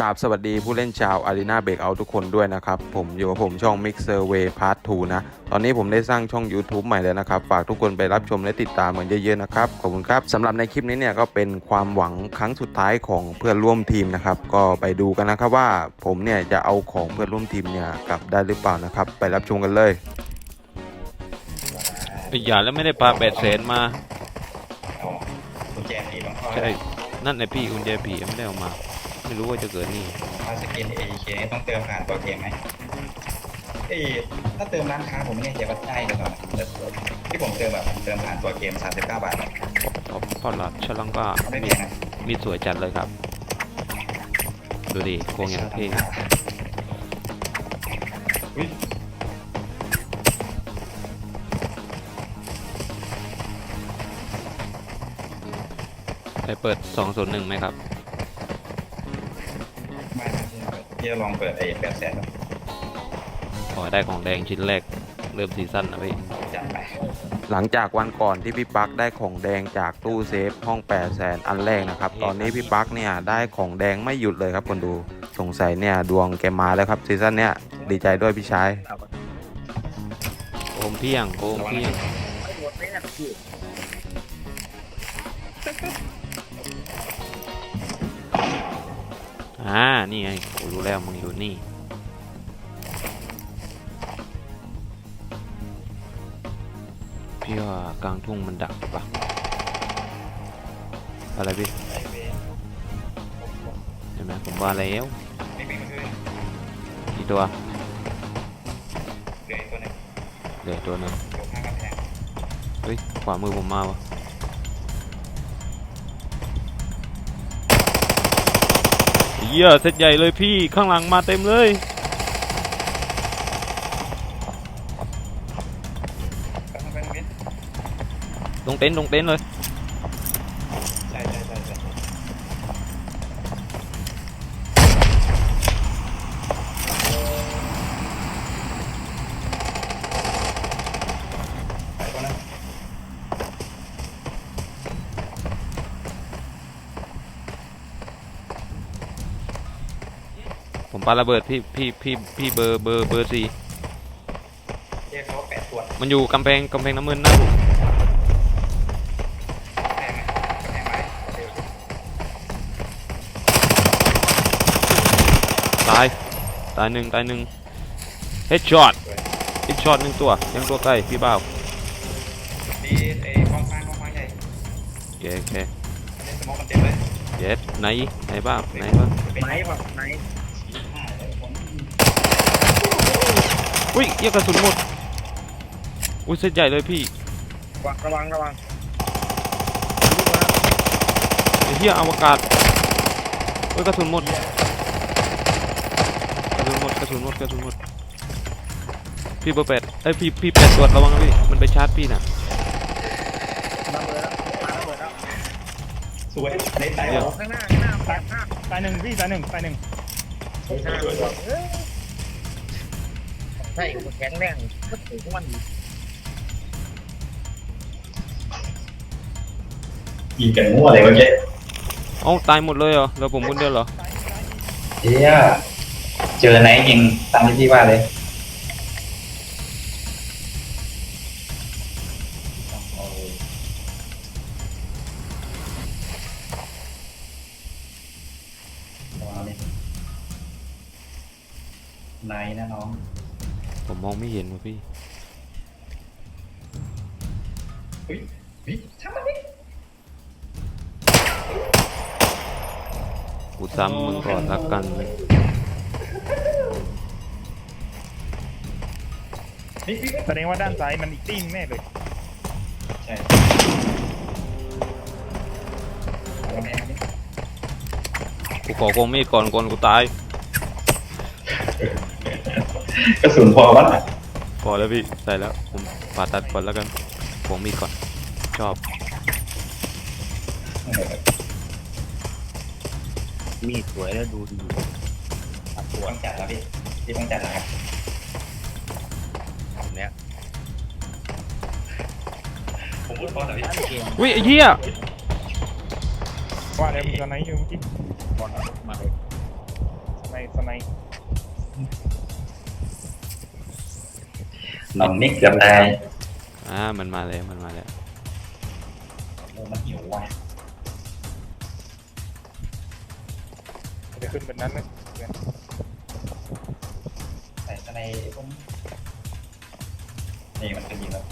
กราบสวัสดีผู้เล่นชาว Arena Breakout ทุกคนด้วยนะครับ ผมอยู่กับผมช่อง Mixer Way Part 2 นะ ตอนนี้ผมได้สร้างช่อง YouTube ใหม่แล้วนะครับ ฝากทุกคนไปรับชมและติดตามกันเยอะๆนะครับ ขอบคุณครับสำหรับในคลิปนี้เนี่ยก็เป็นความหวังครั้งสุดท้ายของเพื่อนร่วมทีมนะครับ ก็ไปดูกันนะครับว่าผมเนี่ยจะเอาของเพื่อนร่วมทีมเนี่ยกลับได้หรือเปล่านะครับ ไปรับชมกันเลยไอ้อย่าแล้วไม่ได้ปลาแปดแสนมากุญแจผีต้องเข้าใช่นั่นไอพี่กุญแจผีไม่ได้เอามา ไม่รู้ว่าจะเกิดนี่ถ้าสกิน AEK นี่ต้องเติมผ่านตัวเกมไหมเอ้ยถ้าเติมร้านค้าผมไม่แน่ใจว่าได้หรือเปล่านะแต่ที่ผมเติมแบบผมเติมผ่านตัวเกม 39 บาทนะพอพอหลับฉลังก็ไม่มีแพงนะมีสวยจัดเลยครับ ดูดิโคงอย่างเท่อุ๊ยไปเปิด 201ไหมครับ ไม่นะ ที่จะลองเปิดไอ้แปดแสนขอได้ของแดงชิ้นแรก เริ่มซีซั่นนะพี่จัดไปหลังจากวันก่อนที่พี่ปักได้ของแดงจากตู้เซฟห้อง8 0 0แสนอันแรกนะครับ ตอนนี้พี่ปักเนี่ยได้ของแดงไม่หยุดเลยครับคนดูสงสัยเนี่ยดวงแกมาแล้วครับซีซั่นเนี้ยดีใจด้วยพี่ชายโอมเพียงโอมเพียง อ่า นี่ไงกูรู้แล้วมึงอยู่นี่ พี่ว่ากลางทุ่งมันดักปะอะไรพี่ไอ้เวรเห็นไหมผมว่าแล้วไม่เป็นคือกี่ตัวเหลืออีกตัวหนึงเหลือตัวหนึงอยู่ข้างกำแพงเฮ้ยขวามือผมมาวะ หี้ยเซตใหญ่เลยพี่ข้างหลังมาเต็มเลย ตรงเป็นมิดลงเต็นท์ลงเต็นท์เลย ใช่ใช่ใช่ใช่ไปตัวนั้น ผม ปาระเบิดพี่พี่พี่พี่เบอร์เบอร์เบอร์สี่เรียกเขาแปดตัวมันอยู่กำแพงกำแพงน้ำมันหน้าผมแพงไหมแพงไหมเดี๋ยวตายตายหนึ่งตายหนึ่งเฮดช็อตเฮดช็อตหนึ่งตัวยังตัวใกล้พี่บ้าวดีไอ้กองฟางกองฟางใหญ่โอเคโอเคเล่นสโมองมันเต็มเลยเย็ดไหนไหนบ้างไหนบ้าง เป็นไนแบบไนสี่ห้าเลยผม อุ้ยเหี้ยกระสุนหมด อุ้ยเซตใหญ่เลยพี่ระวังระวังไอ้เหี้ยอวกาศเฮ้ยกระสุนหมด กระสุนหมดกระสุนหมดกระสุนหมด พี่เบอร์แปดเอ้ยพี่พี่แปดตรวจระวังนะพี่ มันไปชาร์จพี่น่ะสวยเล่นได้เดี๋ยวหรอข้างหน้าข้างหน้าตายห้าตายหนึ่งพี่ตายหนึ่งตายหนึ่ง ใช่แข็งแรงก็ถึงมันยิงกันมั่วเลยเมื่อกี้เอ้าตายหมดเลยเหรอแล้วผมคนเดียวเหรอเฮียเจอไหนยิงตามที่พี่ว่าเลยนายนะน้อง ผมมองไม่เห็นว่ะพี่เฮ้ยเฮ้ยทำมันดิกูซ้ำมึงก่อนละกันนี่พี่แสดงว่าด้านซ้ายมันอีกติ้งแน่เลยใช่เอาแม่งดิกูขอโกงมีดก่อนก่อนกูตาย กระสุนพอวะน่ะพอแล้วพี่ใส่แล้วผมผ่าตัดก่อนแล้วกันโกงมีดก่อนชอบมีสวยแล้วดูดีต้องจัดแล้วพี่พี่ต้องจัดนะครับเนี้ยผมพูดพอแต่พี่อุ้ยไอ้เหี้ยว่าแล้วมีตอนไหนอยู่เมื่อกี้ก่อนมาเลยในสไน น้องนิกเกือบตายอ่ามันมาแล้วมันมาแล้วโอ้มันหิวว่ะมันจะขึ้นเป็นนั้นเลยใส่สไนตรงนี่มันจะยิงแล้ว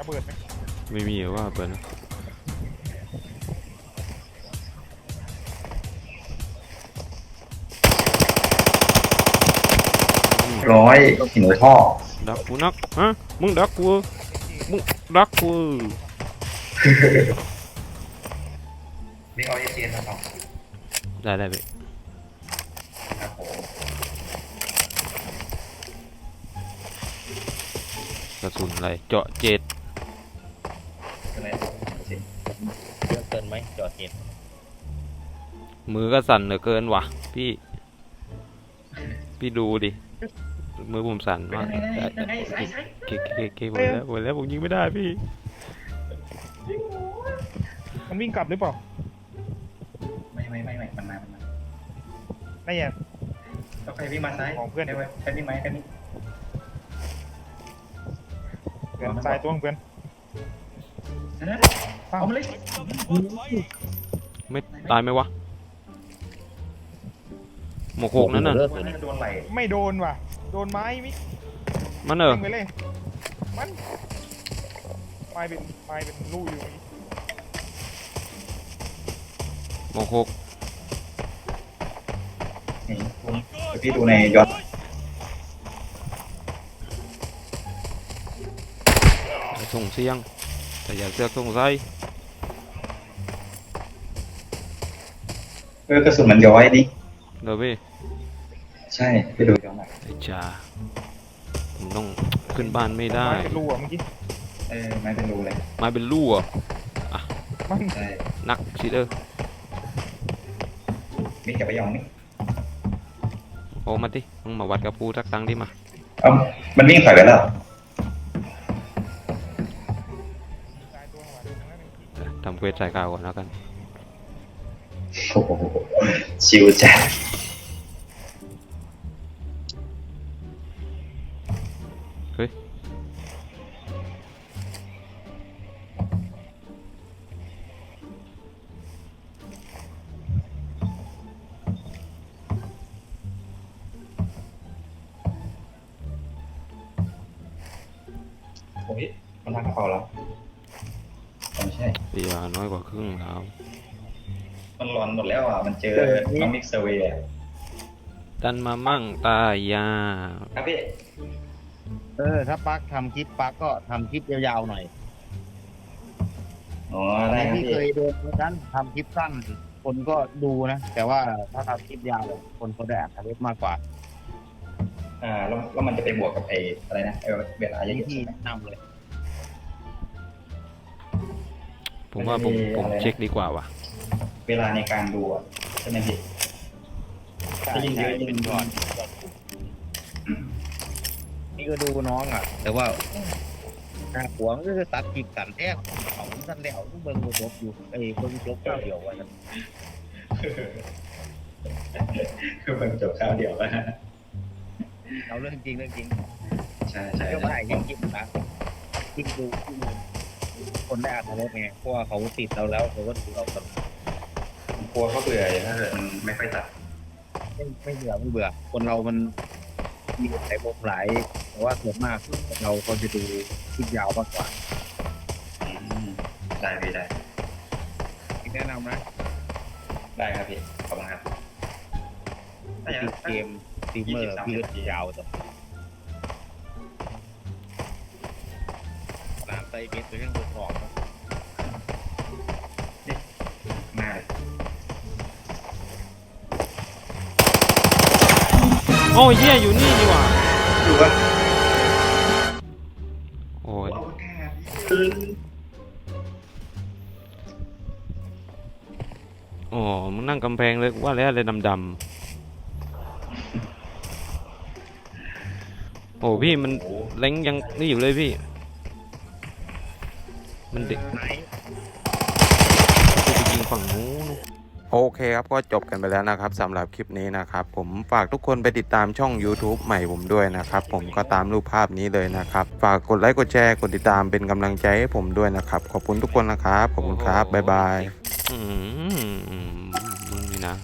ระเบิดไหมไม่มีหรือว่าเปิดนะร้อยหิวท่อ ดักกูนักฮะมึงดักกูมึงดักกูนี่เอาเอเจนมาสองได้ได้ไปครับผมกระสุนอะไรเจาะเจ็ด นไหมจอดเห็นมือก็สั่นเหลือเกินว่ะ พี่ พี่ดูดิ มือผมสั่นมากเก๊กเก๊กเก๊กหมดแล้วหมดแล้วผมยิงไม่ได้พี่ มันวิ่งกลับหรือเปล่า ไม่ไม่ไม่ไม่มันมามันมาไม่แย่ต้องใครวิ่งมาซ้ายของเพื่อนใครวิ่งใครวิ่งมากันนี่เพื่อนตายตัวของเพื่อน เอามาเลยไม่ตายไหมวะ หมกหกนั่นน่ะ โดนไหลไม่โดนว่ะ โดนไม้มิมันเออ ยิงไปเลย มันไม้เป็นไม้เป็นลูกอยู่นี่หมกหกนี่พี่ดูในย้อนส่งเสียงแต่อย่าเสือกส่งไส้ เออกระสุนมันย้อยดิเดี๋ยวพี่ใช่ไปดูย้อนหน่อยไอ้จ่าผมต้องขึ้นบ้านไม่ได้ ไม้เป็นรูอะเมื่อกี้เออไม่เป็นรูเลยมาเป็นลู่อะมันใช่นักชิเดอร์มิกกับไปยองนี่โอ้มาดิมึงมาวัดกับกูสักตังดิมา เอ้ามันวิ่งถอยไปแล้วตายตัวของมันนั่นเองทำเควสใส่กาวก่อนแล้วกัน โอ้โหชิวจัดเฮ้ยโอ้ยมันนั่งกระเป๋าแล้วไม่ใช่ เสียน้อยกว่าครึ่งแล้ว มันร้อนหมดแล้วอะ มันเจอน้องมิกเซอร์เวย์อะดันมามั่งตายา ครับพี่ เออ ถ้าปักทำคลิปปักก็ทำคลิปยาวๆหน่อยอ๋อได้ครับที่พี่ เคยโดนเหมือนกันทำคลิปสั้น คนก็ดูนะ แต่ว่าถ้าทำคลิปยาวคนเขาได้อ่านทะเลมากกว่าอ่า แล้วแล้วมันจะไปบวกกับไอ้อะไรนะไอ้เวลาเยที่อะๆที่ใช่ไหม แนะนำเลยผมว่าผมมันมีผมอะไร เช็คดีกว่าว่ะ เวลาในการดูอะใช่ไหมพี่ใช่ยิ่งเยใช่อะยิ่งเป็นก่อนนี่ก็ดูน้องอะ แต่ว่าหน้าหัวมันก็คือตัดคลิปตัดแท้เขาสั้นแล้วเบิ่งบ่จบอยู่ไอ้เบิ่งจบเจ้าเดียวว่าจะคือมันจบข้าวเดียวแล้วเอาเรื่องจริงเรื่องจริง ใช่ใช่ก็ไม่ได้ยังคลิปนะคลิปดูคลิปดูคนได้อ่านทะเลไงเพราะว่าเขาติดเราแล้วเขาก็ดูเราตลอด กลัวเขาเบื่อถ้าเกิดมันไม่ค่อยตัดไม่ไม่เบื่อไม่เบื่อ คนเรามันมีหลายมุมหลายแต่ว่าส่วนมากเราคนจะดูคลิปยาวมากกว่าอืมได้พี่ได้ แนะนำนะได้ครับพี่ ขอบคุณครับถ้าอย่างตินั้นดเกมสตรีมเมอร์พี่ก็ยาวแต่น้ำไตเบสเป็นเรื่องตัวสอบนะ โอ้ยเหี้ยอยู่นี่ดีกว่าดูว่าโอ้ยอวกาศอ๋อมึงนั่งกำแพงเลยว่าแล้วอะไรดำโอ้พี่มันเล้งยังนี่อยู่เลยพี่ มันเด็กไหนจะไปยิงฝั่งนู้น โอเคครับก็จบกันไปแล้วนะครับสำหรับคลิปนี้นะครับ ผมฝากทุกคนไปติดตามช่อง YouTube ใหม่ผมด้วยนะครับ ผมก็ตามรูปภาพนี้เลยนะครับ ฝากกดไลค์กดแชร์กดติดตามเป็นกำลังใจให้ผมด้วยนะครับ ขอบคุณทุกคนนะครับ ขอบคุณครับบ๊ายบายอืมมึงนี่นะ